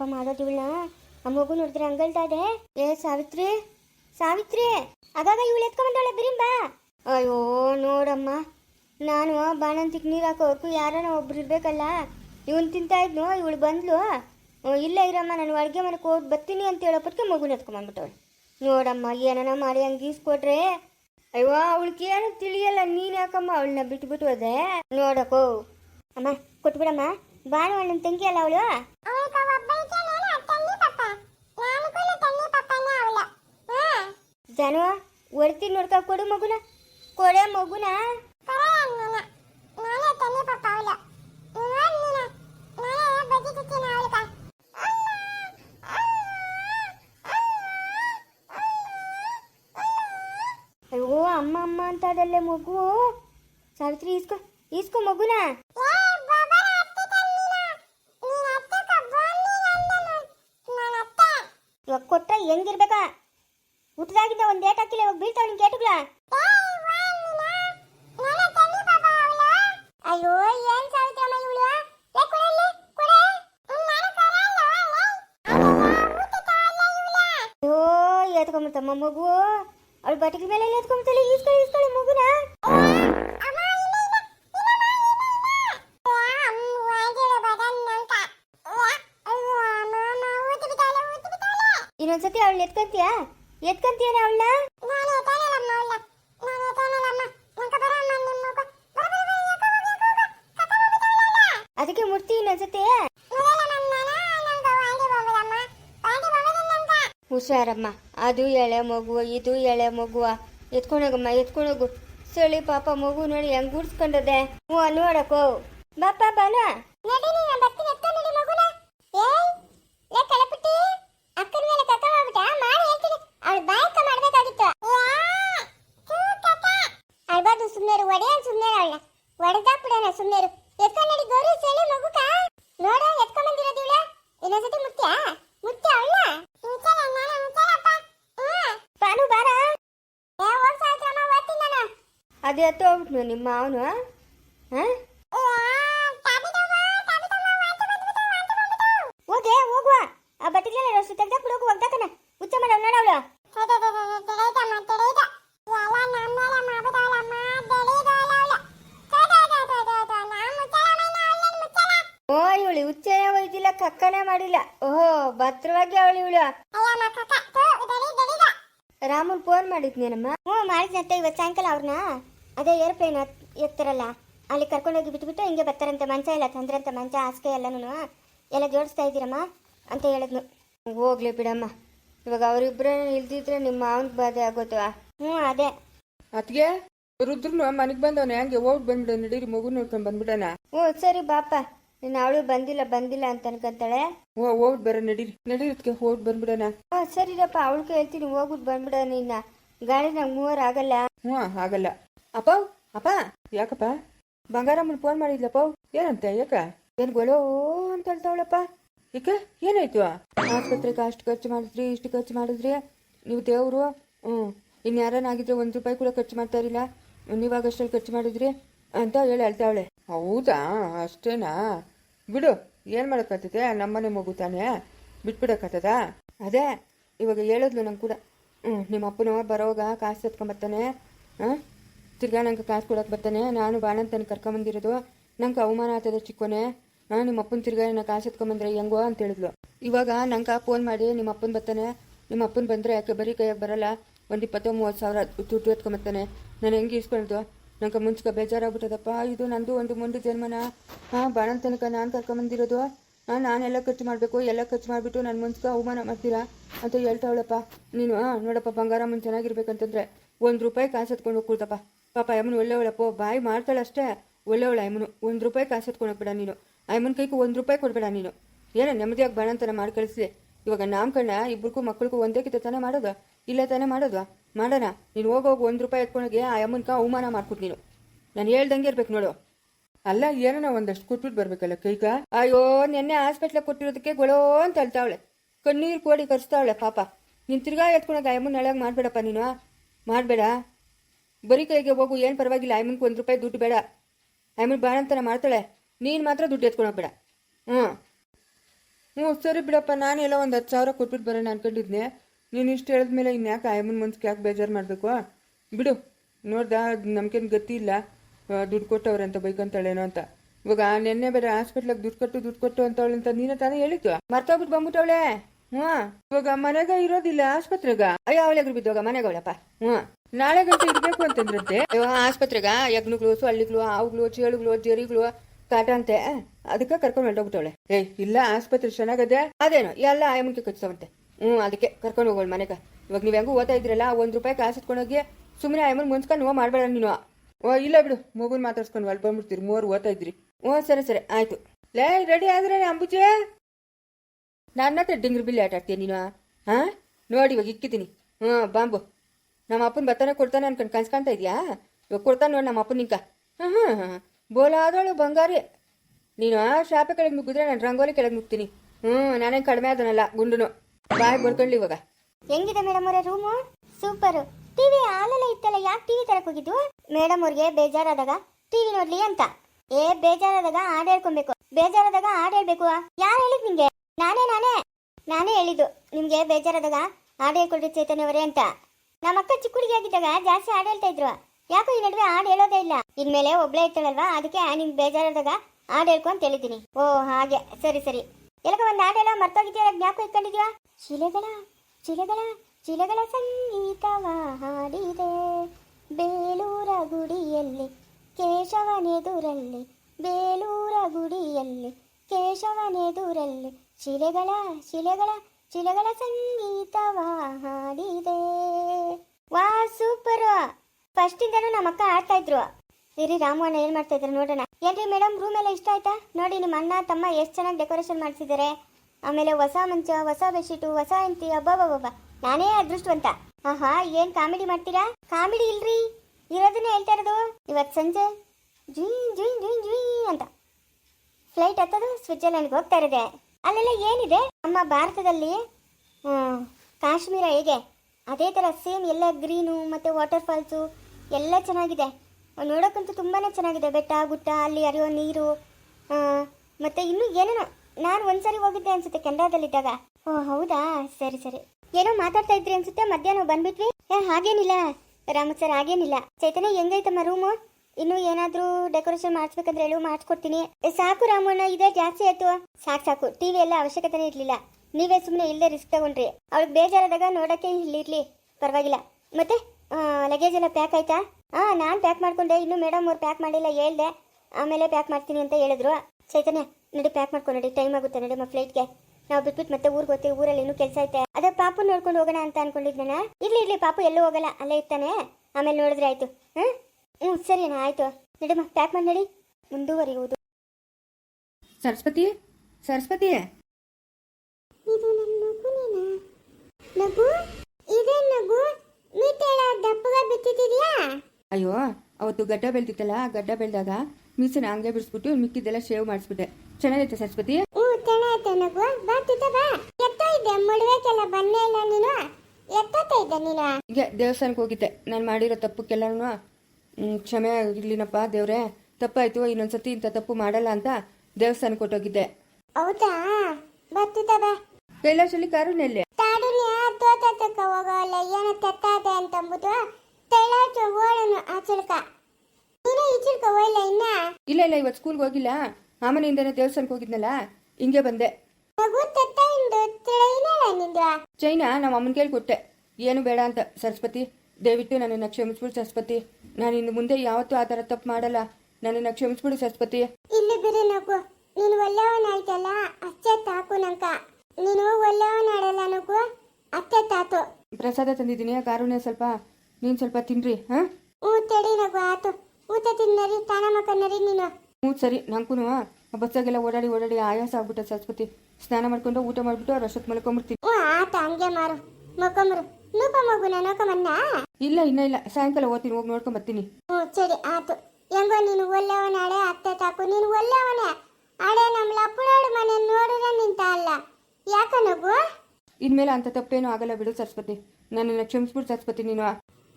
ಏನಪ್ಪ ಮಾಡೋದು ಇವಳನ್ನ. ಆ ಮಗು ನೋಡಿದ್ರೆ ಅಂಗಲ್ದಾದೆ ಏ, ಸಾವಿತ್ರಿ ಸಾವಿತ್ರಿ ಆಗಾಗ ಇವಳು ಎತ್ಕೊಂಡ್ಬಂದವಳೆ ಬಿರಿಂಬ ಅಯ್ಯೋ, ನೋಡಮ್ಮ. ನಾನು ಬಾಣಂತಿಗೆ ನೀರು ಹಾಕೋರ್ಕು ಯಾರನ ಒಬ್ರು ಇರ್ಬೇಕಲ್ಲ. ಇವನ್ ತಿಂತಾ ಇದ್ನು, ಇವಳು ಬಂದ್ಲು. ಇಲ್ಲ ಇರಮ್ಮ, ನಾನು ಅಡುಗೆ ಮನೆಗೆ ಹೋಗಿ ಬರ್ತೀನಿ ಅಂತ ಹೇಳೋಪಟ್ಕೆ ಮಗುನ ಎತ್ಕೊಂಬಂದ್ಬಿಟ್ಟವಳು. ನೋಡಮ್ಮ, ಏನನ ಮಾಡಿ ಹಂಗೆ ಈಸ್ಕೊಟ್ರೆ ಅಯ್ಯೋ ಅವಳಿಗೆ ಏನು ತಿಳಿಯಲ್ಲ, ನೀನು ಯಾಕಮ್ಮ ಅವಳನ್ನ ಬಿಟ್ಬಿಟ್ಟು ಹೋದೆ? ನೋಡಕ್ಕೋ. ಅಮ್ಮ, ಕೊಟ್ಬಿಡಮ್ಮ. ಬಾನು ಅಣ್ಣನ ತಂಗಿ ಅಲ್ಲ ಅವಳು? ಜಾನು ಒಡ್ತಿ ನೋಡ್ಕ ಕೊಡು ಮಗುನ. ಕೊಡೆ ಮಗುನ. ಅಯ್ಯೋ ಅಮ್ಮ ಅಮ್ಮ ಅಂತ ಅದಲ್ಲೇ ಮಗು. ಸಾವಿತ್ರಿ ಈಸ್ಕೊ ಈಸ್ಕೊ ಮಗುನ. ಇವಾಗ ಕೊಟ್ರೆ ಹೆಂಗಿರ್ಬೇಕ? ಹುಟ್ಟದಾಗಿಂದ ಒಂದ್ ಏಟ್ ಹಾಕಿಲ್ಲ ಇವಾಗ ಬೀಳ್ತಾವ ನಿನ್ ಕೇಟುಗಳ. ಅಯ್ಯೋ ಏನ್ ಸಾವಿತ್ರಮ್ಮ ಇವಳು? ಅಯ್ಯೋ ಎತ್ಕೊಂಬತ್ತಮ್ಮ ಮಗು. ಅವಳು ಬಟ್ಟೆ ಮೇಲೆ ಎತ್ಕೊಂಬತ್ತಲ್ಲ ಈಸ್ಕೊಳ್ಳಿ ಈಸ್ಕೊಳ್ಳಿ ಮಗುನ. ಎತ್ಕಂತೀಯ? ಎತ್ಕಂತೀಯನ ಅವಳ ಅದಕ್ಕೆ ಮುರ್ತಿ ಅನ್ಸುತ್ತೆ ಹುಷಾರಮ್ಮ. ಅದು ಎಳೆ ಮಗುವ ಇದು ಎಳೆ ಮಗುವ. ಎತ್ಕೊಂಡೋಗಮ್ಮ ಎತ್ಕೊಂಡೋಗು ಸಳಿ ಪಾಪ ಮಗು ನೋಡಿ ಹೆಂಗ್ ಗುಡ್ಸ್ಕೊಂಡದೆ. ಹ್ಞೂ ನೋಡಕ್ಕೋ. ಬಾಪ ಬಾನ ಅಳ್ಬಾರ್ದು ಸುಮ್ಮನೆ ಒಡೆಯ ಸುಮ್ಮನೆ ಅವಳ ಒಡೆದಾಕ್ಬಿಡೋಣ ಸುಮ್ಮನೆ ಎತ್ಕೊಂಡ್ ನಡಿ ಗೌರಿ ಸೆಳಿ ಮಗುಕ ನೋಡ ಎತ್ಕೊಂಡ್ ಬಂದಿರೋದು ಇವಳ ಇನ್ನೊಂದ್ಸತಿ ಮುಟ್ತ್ಯಾ ಮುಟ್ತ್ಯಾ ಅವಳ ಬಾನು ಬಾರ ಅದೇ ಹತ್ತು ಹೋಗ್ಬಿಟ್ನು ನಿಮ್ಮ ಅವನು ಹೋಗೆ ಭದ್ರವಾಗಿ ಅವಳು ಇವಳು ರಾಮನ್ ಫೋನ್ ಮಾಡಿದ್ನೇನಮ್ಮ? ಹ್ಞೂ ಮಾಡಿದ್ನಂತೆ ಇವತ್ತು ಸಾಯಂಕಾಲ ಅವ್ರನ್ನ. ಅದೇ ಏರ್ಪ್ಲೇನ್ ಎತ್ತಾರಲ್ಲ. ಅಲ್ಲಿ ಕರ್ಕೊಂಡೋಗಿ ಬಿಟ್ಬಿಟ್ಟು ಹಿಂಗೆ ಬರ್ತಾರಂತೆ ಮಂಚ ಎಲ್ಲ ತಂದ್ರಂತೆ ಮಂಚ ಹಾಸಿಗೆ ಎಲ್ಲನೂ ಎಲ್ಲ ಜೋಡಿಸ್ತಾ ಇದ್ದೀರಮ್ಮ ಅಂತ ಹೇಳಿದ್ನು. ಹೋಗ್ಲಿ ಬಿಡಮ್ಮ. ಇವಾಗ ಅವರಿಬ್ಬರೇ ಇಲ್ದಿದ್ರೆ ನಿಮ್ಮ ಮಾವನ ಬಾಧೆ ಆಗೋದು ಹ್ಞೂ ಅದೇ. ಅತ್ಗೆ ರುದ್ರನು ಮನೆಗೆ ಬಂದವನು ಹೆಂಗೆ ಹೋಗಿ ಬಂದ್ಬಿಡ ನಡೀರಿ ಮಗು ನೋಡ್ಕೊಂಡು ಬಂದ್ಬಿಡೋಣ. ಹ್ಞೂ ಸರಿ ಬಾಪ. ಇನ್ನು ಅವಳು ಬಂದಿಲ್ಲ ಬಂದಿಲ್ಲ ಅಂತ ಅನ್ಕೊಂತಾಳೆ. ಓ ಹೋಗ್ಬಿಟ್ಟು ಬರ ನಡೀರಿ ನಡೀರಿ ಅದಕ್ಕೆ ಹೋಗಿ ಬಂದ್ಬಿಡಣ ಹಾಂ ಸರಿರಪ್ಪ ಅವಳಿಗೆ ಹೇಳ್ತೀನಿ ಹೋಗ್ಬಿಟ್ಟು ಬಂದ್ಬಿಡೋಣ ಇನ್ನ ಗಾಡಿ ನಂಗೆ ಮೂವರು ಆಗಲ್ಲ. ಹ್ಞೂ ಆಗಲ್ಲ. ಅಪ್ಪ ಅಪ್ಪ ಯಾಕಪ್ಪ? ಬಂಗಾರಮ್ಮನ ಫೋನ್ ಮಾಡಿದ್ಲಪ್ಪ? ಏನಂತೆ ಯಾಕ? ಏನ್ ಗೊಳೋ ಅಂತ ಹೇಳ್ತಾವಳಪ್ಪ. ಯಾಕ? ಏನಾಯ್ತು? ಆಸ್ಪತ್ರೆಗೆ ಅಷ್ಟು ಖರ್ಚು ಮಾಡಿದ್ರಿ ಇಷ್ಟು ಖರ್ಚು ಮಾಡಿದ್ರಿ? ನೀವು ದೇವರು? ಹ್ಞೂ ಇನ್ಯಾರನ್ನಾಗಿದ್ರೆ ಒಂದು ರೂಪಾಯಿ ಕೂಡ ಖರ್ಚು ಮಾಡ್ತಾ ಇರಲಿಲ್ಲ. ನೀವಾಗ ಅಷ್ಟರಲ್ಲಿ ಖರ್ಚು ಮಾಡಿದ್ರಿ? ಅಂತ ಹೇಳಿ ಹೇಳ್ತಾವಳೆ. ಹೌದಾ? ಅಷ್ಟೇನಾ? ಬಿಡು ಏನು ಮಾಡೋಕ್ಕತ್ತೈತೆ ನಮ್ಮನೆ ಮಗು ತಾನೆ. ಬಿಟ್ಬಿಡಕ್ಕತ್ತದ ಅದೇ ಇವಾಗ ಹೇಳಿದ್ಲು ನಂಗೆ ಕೂಡ. ಹ್ಞೂ ನಿಮ್ಮ ಅಪ್ಪನ ಬರೋವಾಗ ಕಾಸು ಎತ್ಕೊಂಬರ್ತಾನೆ ಹಾಂ? ತಿರ್ಗಾ ನಂಗೆ ಕಾಸು ಕೊಡೋಕೆ ಬರ್ತಾನೆ. ನಾನು ಬಾಣಂತನ ಕರ್ಕೊಂಬಂದಿರೋದು ನಂಗೆ ಅವಮಾನ ಆಗ್ತದೆ ಚಿಕ್ಕೋನೆ. ಹಾಂ ನಿಮ್ಮ ಅಪ್ಪನ ತಿರ್ಗಾ ನನ್ನ ಕಾಸು ಎತ್ಕೊಂಬಂದ್ರೆ ಹೆಂಗೋ ಅಂತ ಹೇಳಿದ್ಲು. ಇವಾಗ ನಂಗೆ ಫೋನ್ ಮಾಡಿ ನಿಮ್ಮ ಅಪ್ಪನ ಬರ್ತಾನೆ. ನಿಮ್ಮ ಅಪ್ಪನ ಬಂದರೆ ಯಾಕೆ ಬರೀ ಕೈಯಾಗ ಬರಲ್ಲ? ಒಂದು ಇಪ್ಪತ್ತೊ ಮೂವತ್ತು ಸಾವಿರ ದುಡ್ಡು ಎತ್ಕೊಂಬರ್ತಾನೆ ನಾನು ಹೆಂಗೆ ಇಸ್ಕೊಳ್ದು ನಂಗೆ ಮುಂಚೆ ಬೇಜಾರಾಗ್ಬಿಟ್ಟದಪ್ಪ. ಇದು ನಂದು ಒಂದು ಮುಂದೆ ಜನ್ಮನ. ಹಾಂ ಬಾಣಂತನಕ ನಾನು ಕರ್ಕೊಂಬಂದಿರೋದು. ಹಾಂ, ನಾನೆಲ್ಲ ಖರ್ಚು ಮಾಡಬೇಕು, ಎಲ್ಲ ಖರ್ಚು ಮಾಡಿಬಿಟ್ಟು ನನ್ನ ಮುಂಚೆ ಅವಮಾನ ಮಾಡ್ತೀರಾ ಅಂತ ಹೇಳ್ತಾವಳಪ್ಪ. ನೀನು, ಹಾಂ, ನೋಡಪ್ಪ, ಬಂಗಾರಮ್ಮನ ಚೆನ್ನಾಗಿರ್ಬೇಕಂತಂದ್ರೆ ಒಂದು ರೂಪಾಯಿ ಕಾಸು ಎತ್ಕೊಂಡು ಹೋಗ್ಕೊಳ್ತಪ್ಪ ಪಾಪ ಯಮನ್ ಒಳ್ಳೆವಳಪ್ಪ. ಬಾಯಿ ಮಾಡ್ತಾಳೆ ಅಷ್ಟೇ. ಯಮನು ಒಂದು ರೂಪಾಯಿ ಕಾಸು ಎತ್ಕೊಂಡು ಹೋಗ್ಬೇಡ ನೀನು. ಅಮ್ಮನ ಕೈಗೂ ಒಂದು ರೂಪಾಯಿ ಕೊಡಬೇಡ ನೀನು. ಏನೋ ನೆಮ್ಮದಿಯಾಗಿ ಬಾಣಂತನ ಮಾಡಿ ಕಳಿಸ್ಲಿ ಇವಾಗ ನಾಮಕರಣ ಇಬ್ಬರಿಗೂ ಮಕ್ಕಳಿಗೂ ಒಂದೇ ಕಿತ್ತ ತಾನೇ ಮಾಡೋದು? ಇಲ್ಲ ತಾನೇ ಮಾಡೋದು? ಮಾಡೋಣ. ನೀನು ಹೋಗೋಗಿ ಒಂದು ರೂಪಾಯಿ ಎತ್ಕೊಂಡೋಗಿ ಆ ಅಮ್ಮನ್ಕ ಅವಮಾನ ಮಾಡ್ಬಿಟ್ಟು ನೀನು. ನಾನು ಹೇಳ್ದಂಗೆ ಇರ್ಬೇಕು ನೋಡು. ಅಲ್ಲ ಏನೋ ಒಂದಷ್ಟು ಕೊಟ್ಬಿಟ್ಟು ಬರ್ಬೇಕಲ್ಲ ಕೈಗ ಅಯ್ಯೋ ನಿನ್ನೆ ಹಾಸ್ಪಿಟ್ಲಿಗೆ ಕೊಟ್ಟಿರೋದಕ್ಕೆ ಗೊಳೋ ಅಂತ ಹೇಳ್ತಾವಳೆ ಕಣ್ಣೀರು ಕೋಡಿ ಕರ್ಸ್ತಾವಳೆ ಪಾಪ. ನೀನು ತಿರ್ಗಾ ಎತ್ಕೊಂಡಾಗ ಅಮ್ಮನ ನಳಗೆ ಮಾಡಬೇಡಪ್ಪ ನೀನು. ಮಾಡಬೇಡ. ಬರೀ ಕೈಗೆ ಹೋಗು ಏನು ಪರವಾಗಿಲ್ಲ. ಅಮ್ಮನ್ಗೆ ಒಂದು ರೂಪಾಯಿ ದುಡ್ಡು ಬೇಡ. ಅಮ್ಮನ ಬಾಣಂತನ ಮಾಡ್ತಾಳೆ. ನೀನು ಮಾತ್ರ ದುಡ್ಡು ಎತ್ಕೊಂಡು ಬೇಡ ಹ್ಞೂ ಹ್ಞೂ ಸರಿ ಬಿಡಪ್ಪ ನಾನೆಲ್ಲ ಒಂದು ಹತ್ತು ಸಾವಿರ ಕೊಟ್ಬಿಟ್ಟು ಬರೋಣ ಅನ್ಕೊಂಡಿದ್ನೆ. ನೀನು ಇಷ್ಟು ಹೇಳಿದ್ಮೇಲೆ ಇನ್ಯಾಕೆ ಆಯಮ್ಮನ ಮನ್ಸಿಗೆ ಯಾಕೆ ಬೇಜಾರು ಮಾಡಬೇಕು ಬಿಡು, ನೋಡ್ದ ನಮ್ಗೇನು ಗತಿ ಇಲ್ಲ. ದುಡ್ಡು ಕೊಟ್ಟವ್ರೆ ಅಂತ ಬೈಕೊಂತಾಳೇನೋ ಅಂತ. ಇವಾಗ ನೆನ್ನೆ ಬೇರೆ ಹಾಸ್ಪಿಟ್ಲಿಗೆ ದುಡ್ಡು ಕೊಟ್ಟು ದುಡ್ಡು ಕೊಟ್ಟು ಅಂತಾಳೆ ಅಂತ ನೀನೇ ತಾನೇ ಹೇಳಿದ್ದು. ಮರ್ತೋಗ್ಬಿಟ್ಟು ಬಂದ್ಬಿಟ್ಟವಳೆ. ಹ್ಞೂ ಇವಾಗ ಮನೆಗ ಇರೋದಿಲ್ಲ ಆಸ್ಪತ್ರೆಗ. ಅಯ್ಯೋ ಅವಳಿಗೆ ಬಿದ್ದೋಗ ಅವಳಪ್ಪ ಹ್ಞೂ ನಾಳೆ ಗಂಟೆ ಇರಬೇಕು ಅಂತಂದ್ರಂತೆ. ಅಯ್ಯೋ, ಆಸ್ಪತ್ರೆಗ ಯಗ್ನುಗಳು ಸೊಳ್ಳಿಗಳು ಹಾವುಗಳು, ಚೇಳುಗಳು, ಜರಿಗಳು ಕಾಟ ಅಂತೆ ಅದಕ್ಕೆ ಕರ್ಕೊಂಡು ಹೊಂಟೋಗ್ಬಿಟ್ಟವಳೆ ಏಯ್, ಇಲ್ಲ, ಆಸ್ಪತ್ರೆ ಚೆನ್ನಾಗದೆ, ಅದೇನೋ, ಎಲ್ಲ ಆಯಮ್ಮನ್ಗೆ ಕಚ್ತಾವಂತೆ ಹ್ಞೂ ಅದಕ್ಕೆ ಕರ್ಕೊಂಡು ಹೋಗೋಳು ಮನೆಗೆ. ಇವಾಗ ನೀವು ಹೆಂಗೂ ಓದ್ತಾ ಇದ್ರಲ್ಲ ಒಂದು ರೂಪಾಯಿ ಕಾಸು ಇಟ್ಕೊಂಡೋಗಿ ಸುಮ್ಮನೆ ಆಯಮ್ಮನ್ ಮುನ್ಸ್ಕೊಂಡು ನೋವು ಮಾಡಬೇಡ ನೀನು. ಓ, ಇಲ್ಲ ಬಿಡು, ಮಗುನ್ ಮಾತಾಡ್ಸ್ಕೊಂಡು ಅಲ್ಲಿ ಬಂದ್ಬಿಡ್ತೀರಿ, ಮೂವರು ಓದ್ತಾ ಇದ್ರಿ ಓ ಸರಿ ಸರಿ, ಆಯ್ತು. ಲೇ, ರೆಡಿ ಆದ್ರೆ ಅಂಬುಜೆ. ನನ್ನ ಹತ್ರ ಡಿಂಗ್ರಿ ಬಿಲ್ಲಿ ಆಟ ನೀನು ಹಾ? ನೋಡಿ, ಇವಾಗ ಇಕ್ಕಿದ್ದೀನಿ. ಹ್ಞೂ, ಬಾಂಬು. ನಮ್ಮ ಅಪ್ಪನ ಬರ್ತಾನೆ ಕೊಡ್ತಾನೆ ಅನ್ಕೊಂಡು ಕನ್ಸ್ಕೊಂತ ಇದೆಯಾ? ಇವಾಗ ಕೊಡ್ತಾನೆ ನೋಡಿ ನಮ್ಮ ಅಪ್ಪನ ನಿಂಕ ಹಾಂ ಹಾಂ ಹಾಂ ಬೋಲಾದವಳು ಬಂಗಾರಿ. ನೀನು ಶಾಪೆ ಕೆಳಗೆ ನುಗ್ಗಿದ್ರೆ ನಾನು ರಂಗೋಲಿ ಕೆಳಗೆ ನುಗ್ತೀನಿ. ಹ್ಞೂ ನಾನೇನು ಕಡಿಮೆ ಆದನಲ್ಲ, ಗುಂಡುನು. ಬಾಯ್ ಬರ್ಕೊಳ್ಳಿ ಇವಾಗ. ಹೆಂಗಿದೆ ಮೇಡಮ್ ಅವರ ರೂಮು ಸೂಪರ್. ಟಿವಿ ಹಾಲೆಲ್ಲ ಇತ್ತಲ್ಲ, ಯಾಕೆ ಟಿವಿ ತರಕ್ ಹೋಗಿದ್ದು ಮೇಡಮ್ ಅವ್ರಿಗೆ ಬೇಜಾರಾದಾಗ ಟಿವಿ ನೋಡ್ಲಿ ಅಂತ. ಏ, ಬೇಜಾರಾದಾಗ ಹಾಡ್ ಹೇಳ್ಕೊಬೇಕು. ಬೇಜಾರಾದಾಗ ಹಾಡ್ ಹೇಳ್ಬೇಕು. ಯಾರು ಹೇಳಿದ್ ನಿಂಗೆ? ನಾನೇ ನಾನೇ. ನಾನೇ ಹೇಳಿದ್ದು. ನಿಮ್ಗೆ ಬೇಜಾರಾದಾಗ ಹಾಡ್ ಹೇಳ್ಕೊಡ್ರಿ ಚೈತನ್ಯ ಅವರೇ ಅಂತ. ನಮ್ಮ ಅಕ್ಕ ಚಿಕ್ಕ ಹುಡುಗಿ ಆಗಿದ್ದಾಗ ಜಾಸ್ತಿ ಹಾಡ್ ಹೇಳ್ತಾ ಇದ್ರು. ಯಾಕೋ ಈ ನಡುವೆ ಹಾಡ್ ಹೇಳೋದೇ ಇಲ್ಲ. ಇನ್ಮೇಲೆ ಒಬ್ಳೇ ಇರ್ತಾಳಲ್ವಾ? ಅದಕ್ಕೆ ನಿಮ್ಗೆ ಬೇಜಾರಾದಾಗ ಹೇಳ್ಕೊ ಅಂತ ಹೇಳಿದ್ದೀನಿ. ಓ, ಹಾಗೆ. ಸರಿ ಸರಿ. ಎಲ್ಲಕ ಒಂದು ಹಾಡ್ ಹೇಳೋ ಮರ್ತೋಗಿದ್ಯಾ? ಜ್ಞಾಪಕ ಇಟ್ಕೊಂಡಿದ್ಯಾ? ಶಿಲೆಗಳ ಚಿಲಗಳ ಶಿಲೆಗಳ ಸಂಗೀತವ ಹಾಡಿದೆ. ಬೇಲೂರ ಗುಡಿಯಲ್ಲಿ, ಕೇಶವನೆದುರಲ್ಲಿ, ಬೇಲೂರ ಗುಡಿಯಲ್ಲಿ, ಕೇಶವನೆದುರಲ್ಲಿ, ಶಿಲೆಗಳ ಶಿಲೆಗಳ ಶಿಲೆಗಳ ಸಂಗೀತವ ಹಾಡಿದೆ. ವಾ ಸೂಪರ್ ಫಸ್ಟ್ ಇಂದನೂ ನಮ್ಮ ಅಕ್ಕ ಆಡ್ತಾ ಇದ್ರು. ಇರಿ ರಾಮಣ್ಣ ಅಣ್ಣ ಏನ್ ಮಾಡ್ತಾ ಇದ್ರೆ ನೋಡೋಣ. ಏನ್ರಿ ಮೇಡಮ್ ರೂಮ್ ಎಲ್ಲ ಇಷ್ಟ ಆಯ್ತಾ? ನೋಡಿ, ನಿಮ್ಮ ಅಣ್ಣ, ತಮ್ಮ ಎಷ್ಟು ಚೆನ್ನಾಗಿ ಡೆಕೋರೇಷನ್ ಮಾಡಿಸಿದ್ದಾರೆ. ಆಮೇಲೆ ಹೊಸ ಮಂಚ, ಹೊಸ ಬೆಡ್ಶೀಟು ಹೊಸ ಎಂತಿ ಅಬ್ಬಬ್ಬಬ್ಬ ನಾನೇ ಅದೃಷ್ಟವಂತ. ಆಹಾ, ಏನ್ ಕಾಮಿಡಿ ಮಾಡ್ತೀರಾ? ಕಾಮಿಡಿ ಇಲ್ರಿ? ಇರೋದನ್ನೇ ಹೇಳ್ತಾ ಇರೋದು. ಇವತ್ತು ಸಂಜೆ. ಜುಯ್ ಜುಯ್ ಜುಯ್ ಜುಯ್ ಅಂತ. ಫ್ಲೈಟ್ ಹತ್ತೋದು ಸ್ವಿಟ್ಜರ್ಲೆಂಡ್ಗೆ ಹೋಗ್ತಾ ಇರೋದೆ. ಅಲ್ಲೆಲ್ಲ ಏನಿದೆ? ನಮ್ಮ ಭಾರತದಲ್ಲಿ ಕಾಶ್ಮೀರ ಹೇಗೆ? ಅದೇ ಥರ ಸೇಮ್ ಎಲ್ಲ ಗ್ರೀನು ಮತ್ತು ವಾಟರ್ ಫಾಲ್ಸು ಎಲ್ಲ ಚೆನ್ನಾಗಿದೆ. ನೋಡೋಕ್ಕಂತೂ ತುಂಬಾ ಚೆನ್ನಾಗಿದೆ. ಬೆಟ್ಟ ಗುಟ್ಟ ಅಲ್ಲಿ ಹರಿಯೋ ನೀರು. ಮತ್ತೆ ಇನ್ನೂ ಏನೇನೋ. ನಾನು ಒಂದ್ಸರಿ ಹೋಗಿದ್ದೆ ಅನ್ಸುತ್ತೆ ಕೆನಡಾದಲ್ಲಿದ್ದಾಗ. ಓ, ಹೌದಾ? ಸರಿ ಸರಿ. ಏನೋ ಮಾತಾಡ್ತಾ ಇದ್ರಿ ಅನ್ಸುತ್ತೆ. ಮಧ್ಯಾಹ್ನ ಬಂದ್ಬಿಟ್ವಿ. ಏ, ಹಾಗೇನಿಲ್ಲ. ರಾಮ ಸರ್, ಹಾಗೇನಿಲ್ಲ. ಚೈತನ್ಯ, ಹೆಂಗೈತಮ್ಮ ರೂಮು ಇನ್ನು ಏನಾದ್ರೂ ಡೆಕೋರೇಷನ್ ಮಾಡಿಸ್ಬೇಕಂದ್ರೆ ಹೇಳು, ಮಾಡಿಸ್ಕೊಡ್ತೀನಿ. ಸಾಕು ರಾಮಣ್ಣ ಇದೇ ಜಾಸ್ತಿ ಆಯ್ತು. ಸಾಕು ಸಾಕು. ಟಿವಿ ಎಲ್ಲ ಅವಶ್ಯಕತೆನೇ ಇರಲಿಲ್ಲ. ನೀವೇ ಸುಮ್ಮನೆ ಇಲ್ಲದೆ ರಿಸ್ಕ್ ತಗೊಂಡ್ರಿ. ಅವ್ಳಿಗೆ ಬೇಜಾರಾದಾಗ ನೋಡಕ್ಕೆ ಇಲ್ಲಿರಲಿ ಪರವಾಗಿಲ್ಲ. ಮತ್ತೆ ಲಗೇಜ್ ಎಲ್ಲ ಪ್ಯಾಕ್ ಆಯ್ತಾ? ಹಾ ನಾನು ಪ್ಯಾಕ್ ಮಾಡ್ಕೊಂಡೆ. ಇನ್ನು ಮೇಡಮ್ ಅವ್ರು ಪ್ಯಾಕ್ ಮಾಡಿಲ್ಲ ಹೇಳ್ದೆ. ಆಮೇಲೆ ಪ್ಯಾಕ್ ಮಾಡ್ತೀನಿ ಅಂತ ಹೇಳಿದ್ರು. ಚೈತನ್ಯ ನಡಿ ಪ್ಯಾಕ್ ಮಾಡ್ಕೊಂಡು ನಡಿ. ಟೈಮ್ ಆಗುತ್ತೆ ನಡಿ ನಮ್ಮ ಫ್ಲೈಟ್ಗೆ ನಾವು ಬಿಟ್ಬಿಟ್ಟು ಮತ್ತೆ ಊರಿಗೆ ಹೋಗ್ತೀವಿ. ಊರಲ್ಲಿ ಇನ್ನೂ ಕೆಲಸ ಐತೆ. ಅದೇ ಪಾಪು ನೋಡ್ಕೊಂಡು ಹೋಗೋಣ ಅಂತ ಅನ್ಕೊಂಡಿದ್ನ ಇರ್ಲಿ ಇರ್ಲಿ ಪಾಪು ಎಲ್ಲೂ ಹೋಗಲ್ಲ. ಅಲ್ಲೇ ಇರ್ತಾನೆ. ಆಮೇಲೆ ನೋಡಿದ್ರೆ ಆಯ್ತು. ಹ್ಞೂ ಹ್ಞೂ ಸರಿನಾ ಆಯ್ತು. ನಡಿಮ್ಮ ಪ್ಯಾಕ್ ಮಾಡಿ ನಡಿ. ಮುಂದುವರಿಯುವುದು. ಸರಸ್ವತಿ ಸರಸ್ವತಿ. ಇದು ನನ್ನ ಮಗುನೇನಾ? ನಗು? ಇದೇ ನಗು? ಮೀಟೆಳ ದಪ್ಪಗ ಬಿತ್ತಿದೀಯಾ ಅಯ್ಯೋ ಅವತ್ತು ಗಡ್ಡ ಬೆಳ್ದಿತ್ತಲ್ಲ ಗಡ್ಡ ಬೆಳೆದಾಗ ಮೀಸನ ಹಂಗೆ ಬಿಡಿಸ್ಬಿಟ್ಟು ಮಿಕ್ಕಿದ್ದೆಲ್ಲ ಶೇವ್ ಮಾಡಿಸ್ಬಿಟ್ಟೆ. ಚೆನ್ನಾಗೈತೆ ಸರಸ್ವತಿ? ಹ್ಞೂ ಚೆನ್ನಾಯ್ತು ನಗು. ಬಾ ತಿತ್ತ ಬಾ. ಎತ್ತ ಇದ್ದೆ ಮಡುವೆಕೆಲ್ಲ ಬನ್ನೇ ಇಲ್ಲ ನೀನು. ಎತ್ತ ಇದ್ದೆ ನೀನು. ಹೀಗೆ ದೇವಸ್ಥಾನಕ್ಕೆ ಹೋಗಿದ್ದೆ. ನಾನು ಮಾಡಿರೋ ತಪ್ಪಕ್ಕೆಲ್ಲನೂ ಕ್ಷಮೆ ಇರ್ಲಿನಪ್ಪ ದೇವ್ರೆ. ತಪ್ಪಾಯ್ತು ಇನ್ನೊಂದ್ಸತಿ ಇಂಥ ತಪ್ಪು ಮಾಡಲ್ಲ ಅಂತ ದೇವಸ್ಥಾನಕ್ಕೆ ಕೊಟ್ಟೋಗಿದ್ದೆ. ಹೌದಾ? ಬರ್ತಿದ್ದ ಬಾ. ತಾಡುನ್ಯ ತೋತಕ್ಕ ಹೋಗೋಲ್ಲ ಏನೋ ತೆತ್ತಾದೆ ಅಂತಂಬುದು ತೈಲಾಚು ಓಡನು ಆ ಚಿಲ್ಕ ನೀನು ಈ ಚಿಲ್ಕ ಇನ್ನ? ಇಲ್ಲ ಇಲ್ಲ ಇವತ್ತು ಸ್ಕೂಲ್ಗೆ ಹೋಗಿಲ್ಲ. ಆಮನೆಯಿಂದನೇ ದೇವಸ್ಥಾನಕ್ಕೆ ಹೋಗಿದ್ನಲ್ಲ ಹಿಂಗೆ ಬಂದೆ. ಮಗು ತೆತ್ತ ಇಂದು ತಿಳಿನಲ್ಲ ನಿಂದು? ಚೈನಾ ನಮ್ಮ ಅಮ್ಮನ ಕೇಳಿ ಕೊಟ್ಟೆ. ಏನು ಬೇಡ ಅಂತ ಸರಸ್ವತಿ ದಯವಿಟ್ಟು ನನ್ನನ್ನು ಕ್ಷಮಿಸ್ಬಿಡು ಸರಸ್ವತಿ. ನಾನು ಇನ್ನು ಮುಂದೆ ಯಾವತ್ತೂ ಆ ಥರ ತಪ್ಪು ಮಾಡಲ್ಲ. ನನ್ನನ್ನು ಕ್ಷಮಿಸ್ಬಿಡು ಸರಸ್ವತಿ. ಇಲ್ಲಿ ಬಿರಿ ನಗು. ನೀನು ಒಳ್ಳೆಯವನಾಯ್ತಲ್ಲ ಅಷ್ಟೇ ತಾಕು ನಂಕ. ನೀನು ಒಳ್ಳೆಯವನಾಡಲ್ಲ ನಗು ಅತ್ತೆ ತಾತು. ಪ್ರಸಾದ ತಂದಿದ್ದೀನಿ ಕಾರುಣ್ಯ ಸ್ವಲ್ಪ ನೀನು ಸ್ವಲ್ಪ ತಿನ್ರಿ ಹಾಂ? ಹ್ಞೂ ತಡಿ ನಗು ಆತು. ಊಟ ತಿನ್ನರಿ ತಾನ ಮಕ್ಕನ್ನರಿ ನೀನು. ಹ್ಞೂ ಸರಿ ನಂಗೂ ಬಸ್ಸಾಗೆಲ್ಲ ಓಡಾಡಿ ಓಡಾಡಿ ಆಯಾಸ ಆಗ್ಬಿಟ್ಟ ಸರಸ್ವತಿ. ಸ್ನಾನ ಮಾಡ್ಕೊಂಡು ಊಟ ಮಾಡ್ಬಿಟ್ಟು ರಸಕ್ಕೆ ಮಲ್ಕೊಂಬಿಡ್ತೀನಿ. ಹ್ಞೂ ಆತ ಹಂಗೆ ಮಾರು. ಮಕ್ಕಂಬ್ರು ನೂಪ ಮಗುನ ನೋಕಮನ್ನ ಇಲ್ಲ ಇಲ್ಲ ಇಲ್ಲ. ಸಾಯಂಕಾಲ ಓದ್ತೀನಿ ಹೋಗಿ ನೋಡ್ಕೊಂಡ್ ಬರ್ತೀನಿ. ಹ್ಞೂ ಸರಿ ಆತು. ಹೆಂಗೋ ನೀನು ಒಳ್ಳೆಯವನಾಳೆ ಅತ್ತೆ ತಾಕು. ನೀನು ಒಳ್ಳೆಯವನೇ. ಆಡೆ ನಮ್ಮ ಲಪ್ಪನಾಡು ಮನೆ ನೋಡಿದ್ರೆ ನಿಂತ ಅಲ್ಲ. ಯಾಕ ನಗು? ಇನ್ಮೇಲೆ ಅಂತ ತಪ್ಪೇನೂ ಆಗಲ್ಲ ಬಿಡು ಸರಸ್ವತಿ. ನನ್ನನ್ನು ಕ್ಷಮಿಸ್ಬಿಡು ಸರಸ್ವತಿ ನೀನು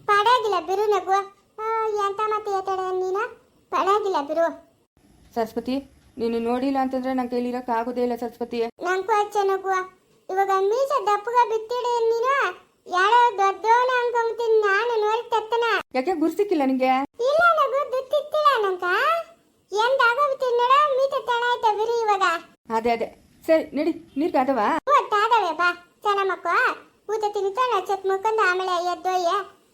ಪಡಾಗಿಲ್ಲ ಬಿರು ನಗು ಆ, ಎಂತ ಮತ್ತೆ ಏತಾಡ ನೀನ? ಪಡಾಗಿಲ್ಲ ಬಿರು. ಸರಸ್ವತಿ ನೀನು ನೋಡಿಲ್ಲ ಅಂತಂದ್ರೆ ನಂಗೆ ಕೇಳಿರಕ್ಕೆ ಆಗೋದೇ ಇಲ್ಲ ಸರಸ್ವತಿ. ನಂಗೂ ನಗುವ. ಇವಾಗ ಮೀಸ ದಪ್ಪಗ ಬಿತ್ತಿಡೆ ನೀನ? ಯಾರೋ ದೊಡ್ಡವನ ಅನ್ಕೊಂತೀನಿ ನಾನು ನೋಡಿ ತತ್ತನ. ಯಾಕೆ ಗುರ್ಸಿಕ್ಕಿಲ್ಲ ನಿಂಗೆ? ಇಲ್ಲ ನಗು ದುತ್ತಿತ್ತಿಲ್ಲ ನಂಕ ಆಗೋ ನೋಡ ಮೀತ ತಣ ಬಿರು ಬಿರಿ ಇವಾಗ. ಅದೇ ಅದೇ. ಸರಿ ನಡಿ ನೀರು ಕಾದವಾ ಒಟ್ಟಾದವೆ ಬಾ. ಚೆನ್ನ ಮಕ್ಕ. ಊಟ ತಿನ್ನಿತ ಮುಖಂದ ಆಮೇಲೆ ಎದ್ದೋಯ್ಯ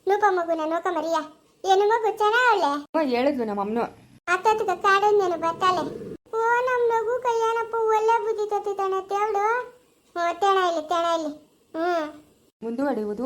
ನೂಪ ಮಗುನ ನೋಕ ಮರಿಯ. ಏನು ಮಗು ಚೆನ್ನ ಅವಳೆ ಹ್ಞೂ ಹೇಳಿದ್ಲು ನಮ್ಮ ಅಮ್ಮನು. ಅತ್ತತ್ಕ ಕಾಡಂದೇನು ಬರ್ತಾಳೆ. ಓ ನಮ್ಮ ಮಗು ಕೈಯಾನಪ್ಪ ಒಳ್ಳೆ ಬುದ್ಧಿ ತತ್ತಿದ್ದಾನೆ ತೇವಳು ಹ್ಞೂ ತೆಣ ಇಲ್ಲಿ ತೆಣ ಇಲ್ಲಿ ಹ್ಞೂ ಮುಂದುವರಿಯುವುದು.